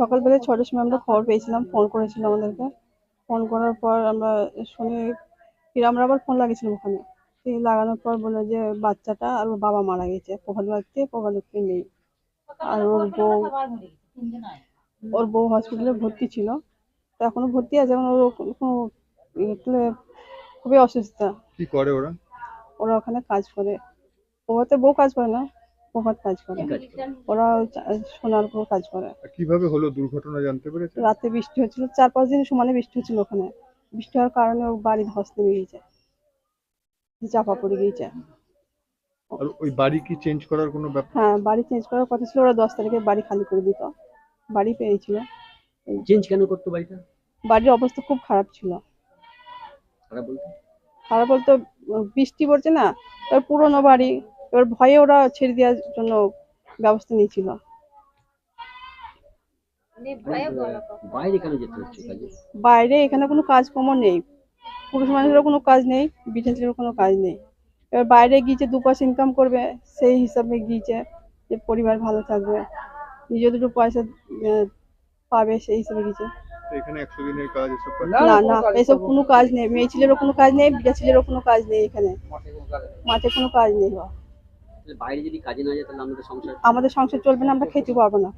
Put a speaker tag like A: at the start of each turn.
A: সকালবেলা ছটার সময় আমরা খবর পেয়েছিলাম ফোন করেছিল আমাদেরকে। ফোন করার পর আমরা শুনে ফিরে আমরা আবার ফোন লাগিয়েছিলাম ওখানে। লাগানোর পর বলল যে বাচ্চাটা আর ওর বাবা মারা গেছে প্রভাত বাড়িতে প্রভাত নেই। আর ওর বউ ওর বউ হসপিটালে ভর্তি ছিল। তো এখনও ভর্তি আছে এখন ওর কোনো ইয়েতে খুবই অসুস্থ।
B: কি করে ওরা?
A: ওরা ওখানে কাজ করে। প্রভাতে বউ কাজ করে না? প্রভাত কাজ করে। ওরা সোনার উপর কাজ করে।
B: কীভাবে হলো দুর্ঘটনা জানতে পেরেছে
A: রাতে বৃষ্টি হচ্ছিল চার পাঁচ দিন সমানে বৃষ্টি হচ্ছিল ওখানে। বৃষ্টি হওয়ার কারণে ও বাড়ি ধস নেমে গিয়েছে চাপা পড়ে গিয়েছে।
B: আর ওই বাড়ি কি চেঞ্জ করার কোনো ব্যাপার
A: হ্যাঁ বাড়ি চেঞ্জ করার কথা ছিল ওরা দশ তারিখে বাড়ি খালি করে দিত। বাড়ি পেয়েছিল।
C: চেঞ্জ কেন করতো বাড়িটা?
A: বাড়ির অবস্থা খুব খারাপ ছিল।
C: খারাপ বলতে?
A: খারাপ বলতে বৃষ্টি পড়ছে না পুরোনো বাড়ি এবার ভয়ে ওরা ছেড়ে দেওয়ার জন্য ব্যবস্থা নিয়েছিল।
C: বাইরে কেন যেতে হচ্ছে কাজে?
A: বাইরে এখানে কোনো কাজকর্ম নেই। পুরুষ মানুষেরও কোনো কাজ নেই বিজনেসেরও কোনো কাজ নেই। এবার বাইরে গিয়েছে দু পয়সা ইনকাম করবে সেই হিসাবে গিয়েছে যে পরিবার ভালো থাকবে। নিজে দুটো পয়সা আহ, পাবে সেই হিসাবে গিয়েছে।
B: তো এখানে একশো দিনের কাজ
A: না না এসব কোনো কাজ নেই। মেয়ে ছেলেরও কোনো কাজ নেই বিটা ছেলেরও কোনো কাজ নেই এখানে। মাঠে কোনো কাজ নেই।
C: বাইরে যদি কাজে না যায় তাহলে আমাদের সংসার
A: আমাদের সংসার চলবে না, আমরা খেতে পারব না।